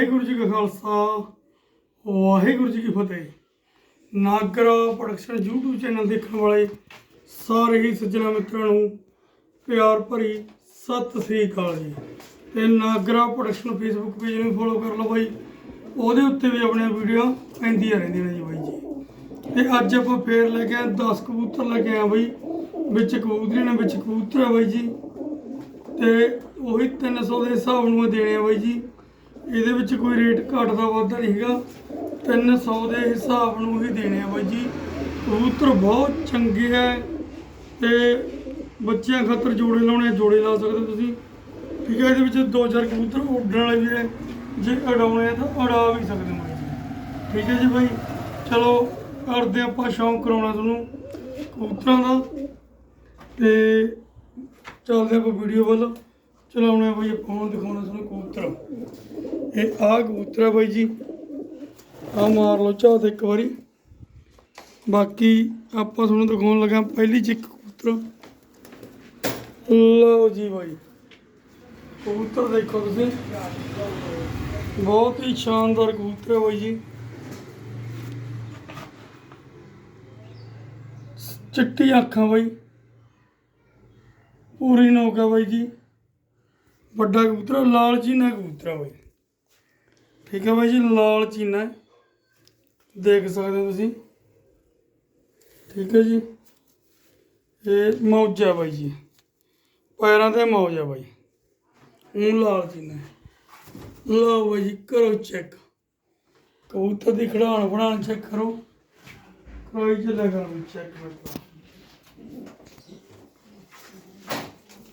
ਵਾਹਿਗੁਰੂ ਜੀ ਕਾ ਖਾਲਸਾ, ਵਾਹਿਗੁਰੂ ਜੀ ਕੀ ਫਤਿਹ। Nagra production YouTube channel ਦੇਖਣ ਵਾਲੇ ਸਾਰੇ ਹੀ ਸੱਜਣਾ ਮਿੱਤਰਾਂ ਨੂੰ ਪਿਆਰ ਭਰੀ ਸਤਿ ਸ੍ਰੀ ਅਕਾਲ ਜੀ। ਤੇ ਨਾਗਰਾ ਪ੍ਰੋਡਕਸ਼ਨ ਫੇਸਬੁੱਕ ਪੇਜ ਨੂੰ ਫੋਲੋ ਕਰ ਲਓ ਬਾਈ। ਉਹਦੇ ਉੱਤੇ ਵੀ ਆਪਣੀਆਂ ਵੀਡੀਓ ਪੈਂਦੀਆਂ ਰਹਿੰਦੀਆਂ ਨੇ ਜੀ ਬਾਈ ਜੀ। ਤੇ ਅੱਜ ਆਪਾਂ ਫੇਰ ਲੈ ਕੇ ਆਏ 10 ਕਬੂਤਰ ਲੈ ਕੇ ਆਏ ਬਾਈ। ਵਿੱਚ ਕਬੂਤਰੀ ਨੇ, ਵਿੱਚ ਕਬੂਤਰ ਆ ਬਾਈ ਜੀ। ਤੇ ਉਹੀ 300 ਦੇ ਹਿਸਾਬ ਨੂੰ ਦੇਣੇ ਆ ਬਾਈ ਜੀ। ਇਹਦੇ ਵਿੱਚ ਕੋਈ ਰੇਟ ਘਟਦਾ ਵੱਧਦਾ ਨਹੀਂ ਹੈਗਾ। 300 ਦੇ ਹਿਸਾਬ ਨੂੰ ਹੀ ਦੇਣੇ ਆ ਬਾਈ ਜੀ। ਕਬੂਤਰ ਬਹੁਤ ਚੰਗੇ ਹੈ ਤੇ ਬੱਚਿਆਂ ਖਾਤਰ ਜੋੜੇ ਲਾਉਣੇ ਆ, ਜੋੜੇ ਲਾ ਸਕਦੇ ਹੋ ਤੁਸੀਂ। ਠੀਕ ਹੈ ਇਹਦੇ ਵਿੱਚ ਦੋ ਚਾਰ ਕਬੂਤਰ ਉੱਡਣ ਵਾਲੇ ਵੀ ਨੇ। ਜੇ ਉਡਾਉਣੇ ਆ ਤਾਂ ਉਡਾ ਵੀ ਸਕਦੇ ਹੋ ਠੀਕ ਹੈ ਜੀ ਬਾਈ। ਚਲੋ ਕਰਦੇ ਆਪਾਂ ਸ਼ੌਂਕ ਕਰਾਉਣਾ ਤੁਹਾਨੂੰ ਕਬੂਤਰਾਂ ਦਾ। ਤੇ ਚੱਲਦੇ ਆਪਾਂ ਵੀਡੀਓ ਵੱਲ। ਚਲਾਉਣੇ ਆ ਬਾਈ ਆਪਾਂ ਹੁਣ ਦਿਖਾਉਣਾ ਤੁਹਾਨੂੰ ਕਬੂਤਰ। ਇਹ ਆ ਕਬੂਤਰ ਹੈ ਬਾਈ ਜੀ। ਆ ਮਾਰ ਲਓ ਝਾਤ ਇੱਕ ਵਾਰੀ। ਬਾਕੀ ਆਪਾਂ ਤੁਹਾਨੂੰ ਦਿਖਾਉਣ ਲੱਗਾ ਪਹਿਲੀ 'ਚ ਇੱਕ ਕਬੂਤਰ। ਲਓ ਜੀ ਬਾਈ। ਕਬੂਤਰ ਦੇਖੋ ਤੁਸੀਂ। ਬਹੁਤ ਹੀ ਸ਼ਾਨਦਾਰ ਕਬੂਤਰ ਹੈ ਬਾਈ ਜੀ। ਚਿੱਟੀ ਅੱਖਾਂ ਬਾਈ। ਪੂਰੀ ਨੋਕ ਹੈ ਬਾਈ ਜੀ। ਵੱਡਾ ਕਬੂਤਰ ਆ, ਲਾਲ ਚੀਨਾ ਕਬੂਤਰ ਆ ਬਾਈ। ਠੀਕ ਹੈ ਬਾਈ ਜੀ ਲਾਲ ਚੀਨਾ। ਦੇਖ ਸਕਦੇ ਹੋ ਤੁਸੀਂ। ਠੀਕ ਹੈ ਜੀ। ਇਹ ਮੌਜਾ ਬਾਈ ਜੀ। ਪੈਰਾਂ ਤੇ ਮੌਜ ਆ ਬਾਈ। ਉਹ ਲਾਲ ਚੀਨਾ। ਲਓ ਬਾਈ ਜੀ ਕਰੋ ਚੈੱਕ ਕਬੂਤਰ ਦੀ ਖੜਾਣ ਫੜਾਣ ਚੈੱਕ ਕਰੋ। ਕੋਈ ਚੱਲਿਆ ਕਰੋ ਚੈੱਕ ਕਰੋ।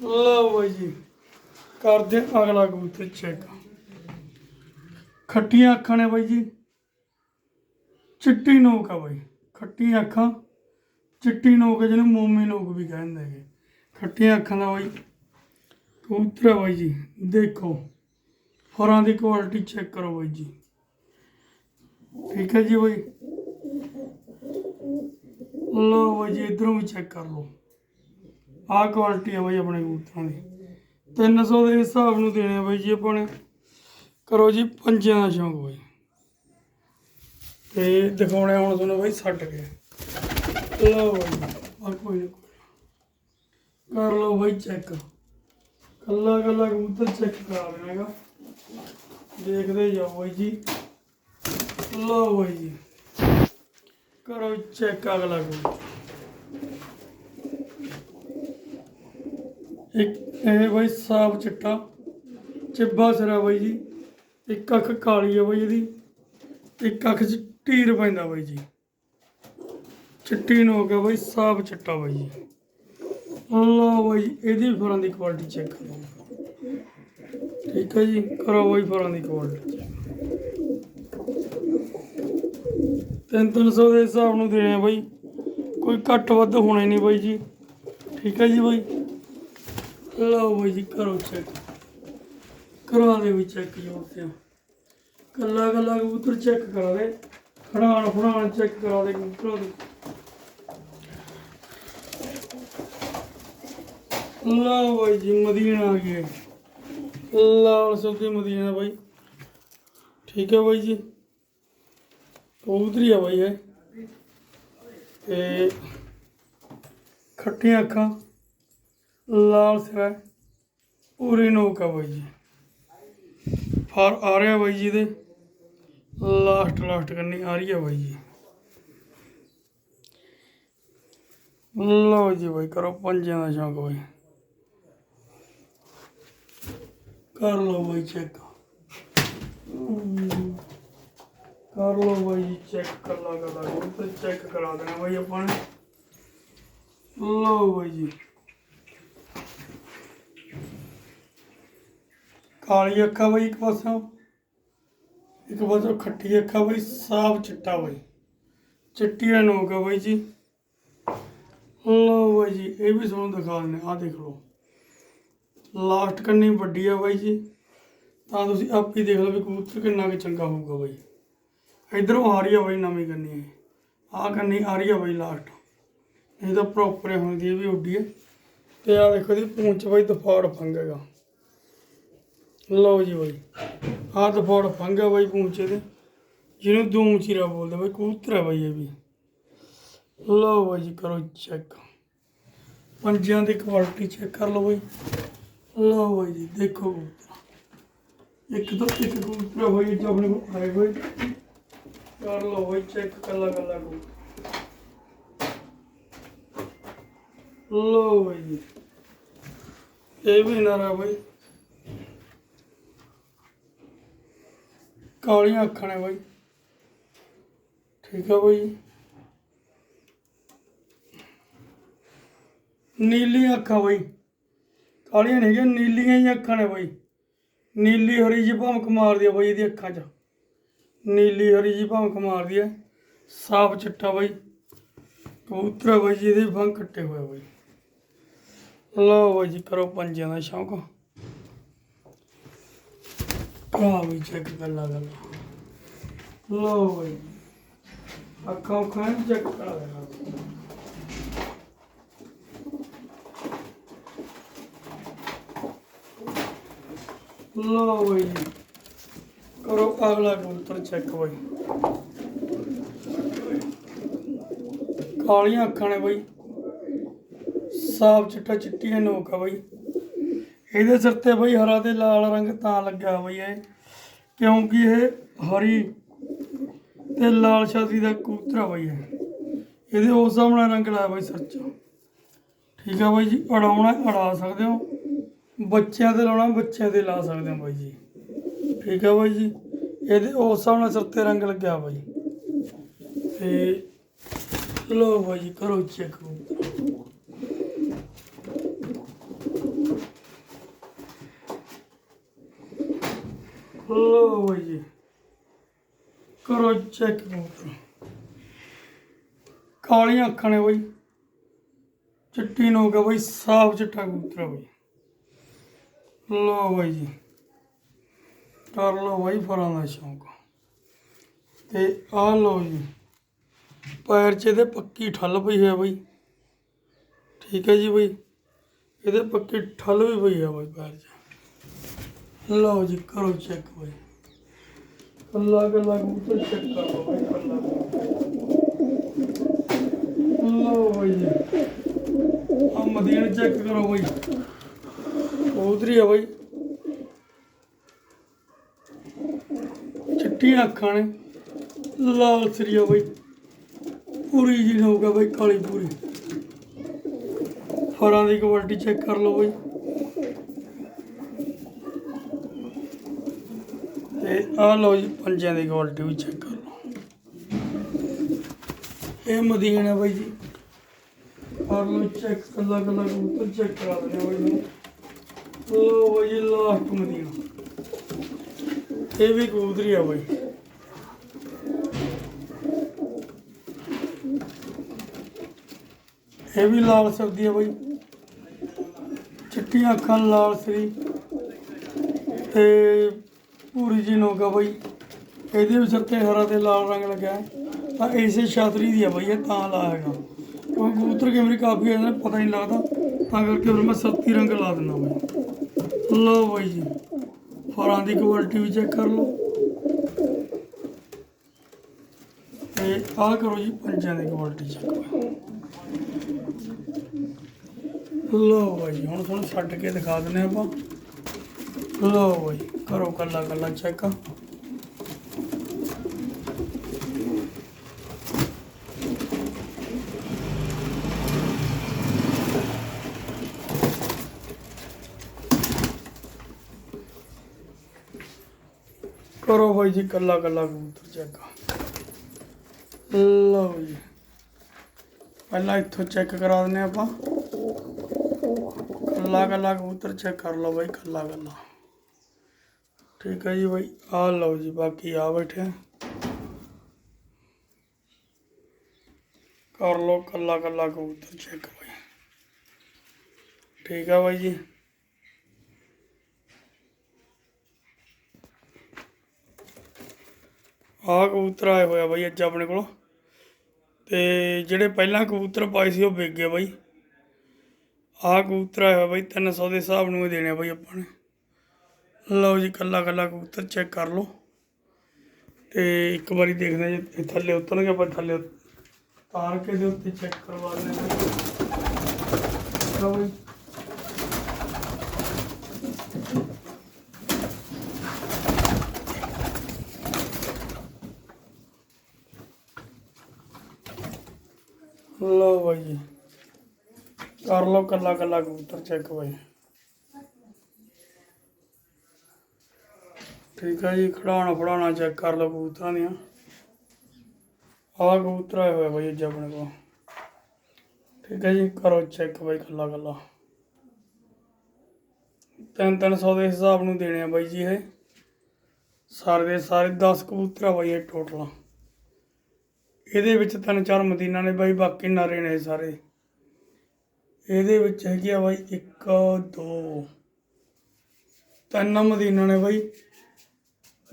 ਲਓ ਬਾਈ ਜੀ। ਕਰਦੇ ਅਗਲਾ ਕਬੂਤਰ ਚੈੱਕ ਖੱਟੀਆਂ ਅੱਖਾਂ ਨੇ ਬਾਈ ਜੀ। ਚਿੱਟੀ ਨੋਕ ਆ ਬਾਈ। ਖੱਟੀਆਂ ਅੱਖਾਂ, ਚਿੱਟੀ ਨੋਕ ਜਿਹਨੂੰ ਮੋਮੀ ਨੋਕ ਵੀ ਕਹਿੰਦੇ ਹੈਗੇ। ਖੱਟੀਆਂ ਅੱਖਾਂ ਦਾ ਬਾਈ ਕਬੂਤਰ ਆ ਬਾਈ ਜੀ। ਦੇਖੋ, ਹੋਰਾਂ ਦੀ ਕੁਆਲਿਟੀ ਚੈੱਕ ਕਰੋ ਬਾਈ ਜੀ। ਠੀਕ ਹੈ ਜੀ ਬਾਈ। ਲਓ ਬਾਈ ਜੀ, ਇਧਰੋਂ ਵੀ ਚੈੱਕ ਕਰ ਲਓ। ਆਹ ਕੁਆਲਿਟੀ ਆ ਬਾਈ ਆਪਣੇ ਕਬੂਤਰਾਂ ਦੀ। 300 ਦੇ ਹਿਸਾਬ ਨੂੰ ਦੇਣੇ ਆ ਬਾਈ ਜੀ ਆਪਾਂ ਨੇ। ਕਰੋ ਜੀ ਪੰਜਾਂ ਦਾ ਸ਼ੌਂਕ ਬਾਈ। ਤੇ ਦਿਖਾਉਣੇ ਹੁਣ ਤੁਹਾਨੂੰ ਬਾਈ ਛੱਡ ਕੇ। ਲਓ ਬਾਈ ਆ ਕੋਈ ਨਾ, ਕੋਈ ਕਰ ਲਓ ਬਾਈ ਚੈੱਕ ਕੱਲਾ ਕੱਲਾ ਕਬੂਤਰ ਚੈੱਕ ਕਰਾ ਦੇਣਾ ਹੈਗਾ। ਦੇਖਦੇ ਜਾਓ ਬਾਈ ਜੀ। ਲਓ ਬਾਈ ਜੀ। ਕਰੋ ਚੈੱਕ ਅਗਲਾ ਕਬੂਤਰ। ਇੱਕ ਇਹ ਬਾਈ ਸਾਫ਼ ਚਿੱਟਾ ਚਿੱਬਾ ਸਿਰਾ ਬਾਈ ਜੀ ਇੱਕ ਅੱਖ ਕਾਲੀ ਆ ਬਾਈ ਇਹਦੀ ਇੱਕ ਅੱਖ 'ਚ ਟੀਰ ਪੈਂਦਾ ਬਾਈ ਜੀ। ਚਿੱਟੀ ਨੂੰ ਹੋ ਗਿਆ ਬਾਈ ਸਾਫ਼ ਚਿੱਟਾ ਬਾਈ ਜੀ। ਲਓ ਬਾਈ ਜੀ, ਇਹਦੀ ਫਰਾਂ ਦੀ ਕੁਆਲਿਟੀ ਚੈੱਕ ਕਰੋ। ਠੀਕ ਹੈ ਜੀ ਕਰੋ ਬਾਈ ਫਰਾਂ ਦੀ ਕੁਆਲਿਟੀ ਤਿੰਨ ਤਿੰਨ ਸੌ ਦੇ ਹਿਸਾਬ ਨੂੰ ਦੇਣੇ ਆ ਬਾਈ। ਕੋਈ ਘੱਟ ਵੱਧ ਹੋਣੇ ਨਹੀਂ ਬਾਈ ਜੀ। ਠੀਕ ਹੈ ਜੀ ਬਾਈ। ਲਓ ਬਾਈ ਜੀ, ਕਰੋ ਚੈੱਕ ਕਰਾ ਦੇ ਵੀ ਚੈੱਕ ਜੋੜ ਤੇ। ਕੱਲਾ ਕੱਲਾ ਕਬੂਤਰ ਚੈੱਕ ਕਰਾ ਦੇ। ਖੜਾਣ ਫੜਾਣ ਚੈੱਕ ਕਰਾ ਦੇ ਕਬੂਤਰਾਂ ਦੇ ਲਓ ਬਾਈ ਜੀ, ਮਦੀਨਾ ਆ ਗਏ। ਲਾਲ ਸਬਜ਼ੀ ਮਦੀਨਾ ਬਾਈ। ਠੀਕ ਹੈ ਬਾਈ ਜੀ। ਕਬੂਤਰੀ ਆ ਬਾਈ ਇਹ। ਤੇ ਖੱਟੀਆਂ ਅੱਖਾਂ। ਲਾਲ ਸਿਰਾ ਹੈ। ਪੂਰੀ ਨੋਕ ਆ ਬਾਈ ਜੀ। ਫਾਰ ਆ ਰਿਹਾ ਬਾਈ ਜੀ ਦੇ। ਲਾਸਟ ਲਾਸਟ ਕਰਨੀ ਆ ਰਹੀ ਆ ਬਾਈ ਜੀ। ਲਓ ਜੀ ਬਾਈ, ਕਰੋ ਪੰਜਾਂ ਦਾ ਸ਼ੌਂਕ ਬਾਈ। ਕਰ ਲਓ ਬਾਈ ਚੈੱਕ ਕਰ ਲਓ ਬਾਈ ਜੀ ਚੈੱਕ ਕਰ ਲਾ ਕਰ ਲਾ ਚੈੱਕ ਕਰਾ ਦੇਣਾ ਬਾਈ ਆਪਾਂ ਨੇ। ਲਓ ਬਾਈ ਜੀ। ਕਾਲੀ ਅੱਖਾਂ ਬਈ ਇੱਕ ਪਾਸੋਂ ਇੱਕ ਪਾਸੋਂ ਖੱਟੀ ਅੱਖਾਂ ਬਈ, ਸਾਫ਼ ਚਿੱਟਾ ਬਈ। ਚਿੱਟੀ ਨੋਕ ਆ ਬਈ ਜੀ। ਲਓ ਬਾਈ ਜੀ, ਇਹ ਵੀ ਤੁਹਾਨੂੰ ਦਿਖਾ ਦਿੰਦੇ ਆ ਦੇਖ ਲਓ। ਲਾਸਟ ਕੰਨੀ ਵੱਡੀ ਆ ਬਾਈ ਜੀ। ਤਾਂ ਤੁਸੀਂ ਆਪ ਹੀ ਦੇਖ ਲਓ ਵੀ ਕਬੂਤਰ ਕਿੰਨਾ ਕੁ ਚੰਗਾ ਹੋਊਗਾ ਬਾਈ। ਇਧਰੋਂ ਆ ਰਹੀ ਆ ਬਾਈ ਨਵੀਂ ਕੰਨੀ ਇਹ। ਆਹ ਕੰਨੀ ਆ ਰਹੀ ਆ ਬਾਈ ਲਾਸਟ। ਇਹ ਤਾਂ ਪ੍ਰੋਪਰ ਹੁੰਦੀ ਹੈ ਵੀ ਉੱਡੀ ਹੈ ਤੇ ਆ ਦੇਖੋ ਇਹਦੀ ਪੂੰਛ ਬਾਈ ਦਫਾੜ ਫੰਗੇਗਾ। ਲਓ ਜੀ ਬਾਈ। ਆਹ ਦਫੋੜ ਫੰਗਾ ਬਾਈ ਪੂੰਛੇ ਦੇ ਜਿਹਨੂੰ ਦੂਮ ਚੀਰਾ ਬੋਲਦੇ ਬਾਈ, ਕਬੂਤਰ ਹੈ ਬਾਈ ਇਹ ਵੀ। ਲਓ ਬਾਈ ਜੀ, ਕਰੋ ਚੈੱਕ ਪੰਜਿਆਂ ਦੀ ਕੁਆਲਿਟੀ ਚੈੱਕ ਕਰ ਲਓ ਬਾਈ। ਲਓ ਬਾਈ ਜੀ, ਦੇਖੋ ਇੱਕ ਤੋਂ ਇੱਕ ਕਬੂਤਰ ਹੋਈ ਜੋ ਆਪਣੇ ਕੋਲ ਆਏ ਹੋਏ ਕਰ ਲਓ ਬਾਈ ਚੈੱਕ ਕੱਲਾ ਕੱਲਾ ਕਬੂਤਰ। ਲਓ ਬਾਈ ਜੀ। ਇਹ ਵੀ ਨਾਰਾ ਬਾਈ। ਕਾਲੀਆਂ ਅੱਖਾਂ ਨੇ ਬਾਈ। ਠੀਕ ਆ ਬਾਈ। ਨੀਲੀਆਂ ਅੱਖਾਂ ਬਾਈ। ਕਾਲੀਆਂ ਨਹੀਂ ਹੈਗੀਆਂ, ਨੀਲੀਆਂ ਹੀ ਅੱਖਾਂ ਨੇ ਬਾਈ। ਨੀਲੀ ਹਰੀ ਜੀ ਭਮਕ ਮਾਰਦੀ ਆ ਬਾਈ ਇਹਦੀ ਅੱਖਾਂ 'ਚ। ਨੀਲੀ ਹਰੀ ਜੀ ਭਮਕ ਮਾਰਦੀ ਆ। ਸਾਫ਼ ਚਿੱਟਾ ਬਾਈ। ਕਬੂਤਰ ਬਾਈ ਜੀ, ਇਹਦੇ ਫੰਗ ਕੱਟੇ ਹੋਏ ਬਾਈ। ਲਓ ਬਾਈ ਜੀ, ਕਰੋ ਪੰਜਿਆਂ ਦਾ ਸ਼ੌਂਕ। ਆ ਵੀ ਚੈੱਕ ਕਰ ਲਾ ਗੱਲ ਲਓ ਬਾਈ, ਅੱਖਾਂ ਖਾਂ ਚੈੱਕ ਕਰ ਲੈਣਾ ਲਓ ਬਾਈ, ਕਰੋ ਅਗਲਾ ਕਬੂਤਰ ਚੈੱਕ ਬਾਈ। ਕਾਲੀਆਂ ਅੱਖਾਂ ਨੇ ਬਈ, ਸਾਫ਼ ਚਿੱਟਾ ਚਿੱਟੀਆਂ ਨੋਕ ਆ ਬਾਈ। ਇਹਦੇ ਸਿਰ ਤੇ ਬਾਈ ਹਰਾ ਤੇ ਲਾਲ ਰੰਗ ਤਾਂ ਲੱਗਿਆ ਬਾਈ ਇਹ। ਕਿਉਂਕਿ ਇਹ ਹਰੀ ਤੇ ਲਾਲ ਛਾਤੀ ਦਾ ਕਬੂਤਰ ਆ ਬਾਈ ਇਹ। ਇਹਦੇ ਉਸ ਸਾਹਮਣੇ ਰੰਗ ਲਾਇਆ ਬਾਈ ਸਿਰ 'ਚ। ਠੀਕ ਆ ਬਾਈ ਜੀ, ਅੜਾਉਣਾ, ਅੜਾ ਸਕਦੇ ਹੋ। ਬੱਚਿਆਂ ਤੇ ਲਾਉਣਾ, ਬੱਚਿਆਂ ਤੇ ਲਾ ਸਕਦੇ ਹੋ ਬਾਈ ਜੀ। ਠੀਕ ਆ ਬਾਈ ਜੀ, ਇਹਦੇ ਉਸ ਹਿਸਾਬ ਨਾਲ ਸਿਰ ਤੇ ਰੰਗ ਲੱਗਿਆ ਬਾਈ। ਤੇ ਲੋ ਬਾਈ ਜੀ, ਕਰੋ ਚੈੱਕ। ਲੋ ਬਾਈ ਜੀ। ਕਰੋ ਚੈੱਕ ਕਬੂਤਰ ਕਾਲੀਆਂ ਅੱਖਾਂ ਨੇ ਬਈ। ਚਿੱਟੀ ਨੋਕ ਆ ਬਾਈ, ਸਾਫ਼ ਚਿੱਟਾ ਕਬੂਤਰ ਆ ਬਾਈ। ਲੋ ਬਾਈ ਜੀ। ਕਰ ਲਓ ਬਾਈ, ਫਰਾਂ ਦਾ ਸ਼ੌਂਕ। ਤੇ ਆ ਲਓ ਜੀ। ਪੈਰ 'ਚ ਇਹਦੇ ਪੱਕੀ ਠੱਲ ਪਈ ਹੈ ਬਾਈ। ਠੀਕ ਹੈ ਜੀ ਬਾਈ। ਇਹਦੇ ਪੱਕੀ ਠੱਲ ਵੀ ਪਈ ਹੈ ਬਾਈ ਪੈਰ 'ਚ। ਲਓ ਜੀ, ਕਰੋ ਚੈੱਕ ਬਾਈ। ਅੱਲਾ ਗੱਲਾ ਕਬੂਤਰ ਚੈੱਕ ਕਰ ਲਓ ਬਾਈ, ਅੱਲਾ ਲਓ ਬਾਈ ਜੀ। ਆ ਮਦੀਨ ਚੈੱਕ ਕਰੋ ਬਾਈ। ਕਬੂਤਰੀ ਆ ਬਾਈ। ਚਿੱਟੀਆਂ ਅੱਖਾਂ ਨੇ। ਲਾਲ ਆ ਬਾਈ। ਪੂਰੀ ਜੀ ਹੋਊਗਾ ਬਾਈ, ਕਾਲੀ ਪੂਰੀ। ਫਰਾਂ ਦੀ ਕੁਆਲਿਟੀ ਚੈੱਕ ਕਰ ਲਓ ਬਾਈ। ਤੇ ਆਹ ਲਓ ਜੀ ਪੰਜਿਆਂ ਦੀ ਕੁਆਲਿਟੀ ਵੀ ਚੈੱਕ ਕਰ ਲਓ। ਇਹ ਮਦੀਨ ਹੈ ਬਾਈ ਜੀ। ਕਰ ਲਓ ਚੈੱਕ ਕੱਲਾ ਕੱਲਾ ਕਬੂਤਰ ਚੈੱਕ ਕਰਾ ਦਿੰਦੇ ਬਾਈ ਨੂੰ ਲਓ ਬਾਈ ਜੀ ਲਾਸਟ ਮਦੀਨ। ਇਹ ਵੀ ਕਬੂਤਰੀ ਆ ਬਾਈ। ਇਹ ਵੀ ਲਾਲ ਸਰਦੀ ਹੈ ਬਾਈ। ਚਿੱਟੀਆਂ ਅੱਖਾਂ ਲਾਲ ਸਰੀ। ਤੇ ਪੂਰੀ ਜੀ ਨੋਗਾ ਬਾਈ, ਇਹਦੇ ਵੀ ਸਿਰ ਤੇ ਹਰਾ ਤੇ ਲਾਲ ਰੰਗ ਲੱਗਿਆ ਤਾਂ ਇਸੇ ਛਾਤਰੀ ਦੀ ਆ ਬਾਈ, ਇਹ ਤਾਂ ਲਾ ਹੈਗਾ ਕਿਉਂਕਿ ਕਬੂਤਰ ਕੇ ਮੇਰੀ ਕਾਫੀ ਇਹਨਾਂ ਪਤਾ ਨਹੀਂ ਲੱਗਦਾ। ਤਾਂ ਕਰਕੇ ਫਿਰ ਮੈਂ ਸੱਤੀ ਰੰਗ ਲਾ ਦਿੰਦਾ ਬਾਈ। ਲਓ ਬਾਈ ਜੀ ਫਰਾਂ ਦੀ ਕੁਆਲਿਟੀ ਵੀ ਚੈੱਕ ਕਰ ਲਓ। ਤੇ ਆਹ ਕਰੋ ਜੀ, ਪੰਜਾਂ ਦੀ ਕੁਆਲਿਟੀ ਚੈੱਕ ਲਓ ਬਾਈ ਹੁਣ ਤੁਹਾਨੂੰ ਛੱਡ ਕੇ ਦਿਖਾ ਦਿੰਦੇ ਆਪਾਂ। ਲਓ ਬਾਈ, ਕਰੋ ਕੱਲਾ ਕੱਲਾ ਚੈੱਕ ਕਰੋ ਬਾਈ ਜੀ ਕੱਲਾ ਕੱਲਾ ਕਬੂਤਰ ਚੈੱਕ ਲਓ ਜੀ। ਪਹਿਲਾਂ ਇੱਥੋਂ ਚੈੱਕ ਕਰਾ ਦਿੰਦੇ ਆਪਾਂ। ਕੱਲਾ ਕੱਲਾ ਕਬੂਤਰ ਚੈੱਕ ਕਰ ਲਓ ਬਾਈ, ਕੱਲਾ ਕੱਲਾ। ਠੀਕ ਹੈ ਜੀ ਬਾਈ ਆ ਲਓ ਜੀ, ਬਾਕੀ ਆ ਬੈਠੇ ਕਰ ਲਓ ਕੱਲਾ ਕੱਲਾ ਕਬੂਤਰ ਚੈੱਕ ਬਾਈ। ਠੀਕ ਆ ਬਾਈ ਜੀ। ਆਹ ਕਬੂਤਰ ਆਏ ਹੋਇਆ ਬਾਈ ਅੱਜ ਆਪਣੇ ਕੋਲ। ਤੇ ਜਿਹੜੇ ਪਹਿਲਾਂ ਕਬੂਤਰ ਪਾਏ ਸੀ ਉਹ ਵਿਕ ਗਏ ਬਾਈ। ਆਹ ਕਬੂਤਰ ਆਇਆ ਹੋਇਆ ਬਾਈ 300 ਦੇ ਹਿਸਾਬ ਨੂੰ ਹੀ ਦੇਣੇ ਆ ਬਾਈ ਆਪਾਂ ਨੇ। ਲਓ ਜੀ ਕੱਲਾ ਕੱਲਾ ਕਬੂਤਰ ਚੈੱਕ ਕਰ ਲਓ। ਤੇ ਇੱਕ ਵਾਰੀ ਦੇਖਦੇ ਹਾਂ ਜੇ ਥੱਲੇ ਉਤਰਨਗੇ, ਆਪਾਂ ਥੱਲੇ ਤਾਰ ਕੇ ਦੇ ਉੱਤੇ ਚੈੱਕ ਕਰਵਾ ਲੈਂਦੇ ਲਓ ਜੀ। ਲਓ ਬਾਈ ਜੀ। ਕਰ ਲਓ ਕੱਲਾ ਕੱਲਾ ਕਬੂਤਰ ਚੈੱਕ ਬਾਈ। ਠੀਕ ਹੈ ਜੀ ਖੜਾਉਣਾ ਫੜਾਉਣਾ ਚੈੱਕ ਕਰ ਲਓ ਕਬੂਤਰਾਂ ਦੀਆਂ। ਆਹ ਕਬੂਤਰ ਆਏ ਹੋਏ ਬਾਈ ਅੱਜ ਆਪਣੇ ਕੋਲ। ਠੀਕ ਹੈ ਜੀ, ਕਰੋ ਚੈੱਕ ਬਾਈ ਕੱਲਾ ਕੱਲਾ। ਤਿੰਨ ਤਿੰਨ ਸੌ ਦੇ ਹਿਸਾਬ ਨੂੰ ਦੇਣੇ ਆ ਬਾਈ ਜੀ ਇਹ। ਸਾਰੇ ਦੇ ਸਾਰੇ 10 ਕਬੂਤਰ ਆ ਬਾਈ ਇਹ ਟੋਟਲ ਇਹਦੇ ਵਿੱਚ ਤਿੰਨ ਚਾਰ ਮਦੀਨਾ ਨੇ ਬਾਈ, ਬਾਕੀ ਨਾਰੇ ਨੇ ਸਾਰੇ। ਇਹਦੇ ਵਿੱਚ ਹੈਗੀ ਆ ਬਾਈ 1 2 ਤਿੰਨ ਮਦੀਨਾ ਨੇ ਬਾਈ।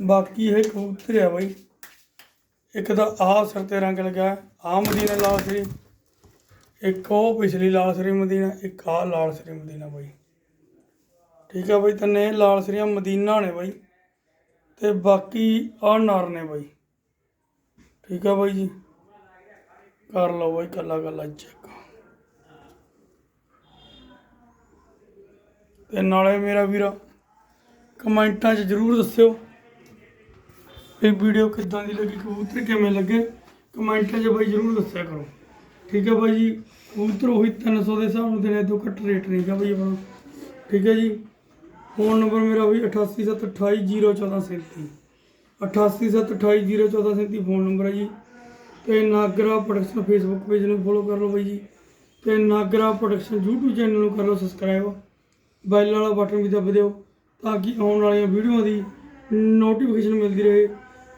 ਬਾਕੀ ਇਹ ਕਬੂਤਰ ਆ ਬਾਈ। ਇੱਕ ਤਾਂ ਆਹ ਸਿਰ ਤੇ ਰੰਗ ਲੱਗਾ ਆ ਮਦੀਨਾ ਲਾਲ ਸ੍ਰੀ। ਇੱਕ ਉਹ ਪਿਛਲੀ ਲਾਲ ਸ੍ਰੀ ਮਦੀਨਾ, ਇੱਕ ਆਹ ਲਾਲ ਸ੍ਰੀ ਮਦੀਨਾ ਬਾਈ। ਠੀਕ ਆ ਬਾਈ, ਤੰਨੇ ਇਹ ਲਾਲ ਸਰੀਆਂ ਮਦੀਨਾ ਨੇ ਬਾਈ। ਤੇ ਬਾਕੀ ਆ ਨਰ ਨੇ ਬਾਈ। ਠੀਕ ਆ ਬਾਈ ਜੀ। ਕਰ ਲਓ ਬਾਈ, ਕੱਲਾ ਕੱਲਾ ਚੈੱਕ ਤੇ ਨਾਲੇ ਮੇਰਾ ਵੀਰਾ, ਕਮੈਂਟਾਂ 'ਚ ਜ਼ਰੂਰ ਦੱਸਿਓ। ਇਹ ਵੀਡੀਓ ਕਿੱਦਾਂ ਦੀ ਲੱਗੀ, ਕਬੂਤਰ ਕਿਵੇਂ ਲੱਗੇ ਕਮੈਂਟਾਂ 'ਚ ਬਾਈ ਜ਼ਰੂਰ ਦੱਸਿਆ ਕਰੋ। ਠੀਕ ਹੈ ਬਾਈ ਜੀ, ਕਬੂਤਰ ਉਹੀ 300 ਦੇ ਹਿਸਾਬ ਨਾਲ ਦੇਣੇ ਤੋਂ ਘੱਟ ਰੇਟ ਨਹੀਂ ਗਾ ਬਾਈ ਆਪਣਾ। ਠੀਕ ਹੈ ਜੀ ਫੋਨ ਨੰਬਰ ਮੇਰਾ ਬਾਈ 8872801437 8872801437 ਫੋਨ ਨੰਬਰ ਹੈ ਜੀ। ਤੇ ਨਾਗਰਾ ਪ੍ਰੋਡਕਸ਼ਨ ਫੇਸਬੁੱਕ ਪੇਜ ਨੂੰ ਫੋਲੋ ਕਰ ਲਓ ਬਾਈ ਜੀ। ਤੇ ਨਾਗਰਾ ਪ੍ਰੋਡਕਸ਼ਨ YouTube ਚੈਨਲ ਨੂੰ ਕਰ ਲਓ ਸਬਸਕ੍ਰਾਈਬ ਬੈਲ ਵਾਲਾ ਬਟਨ ਵੀ ਦਬ ਦਿਓ, ਤਾਂ ਕਿ ਆਉਣ ਵਾਲੀਆਂ ਵੀਡੀਓ ਦੀ ਨੋਟੀਫਿਕੇਸ਼ਨ ਮਿਲਦੀ ਰਹੇ।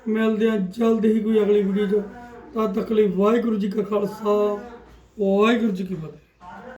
ਮਿਲਦੇ ਆ ਜਲਦ ਹੀ ਕੋਈ ਅਗਲੀ ਵੀਡੀਓ 'ਚ। ਤਦ ਤੱਕ ਲਈ ਵਾਹਿਗੁਰੂ ਜੀ ਕਾ ਖਾਲਸਾ, ਵਾਹਿਗੁਰੂ ਜੀ ਕੀ ਫਤਿਹ।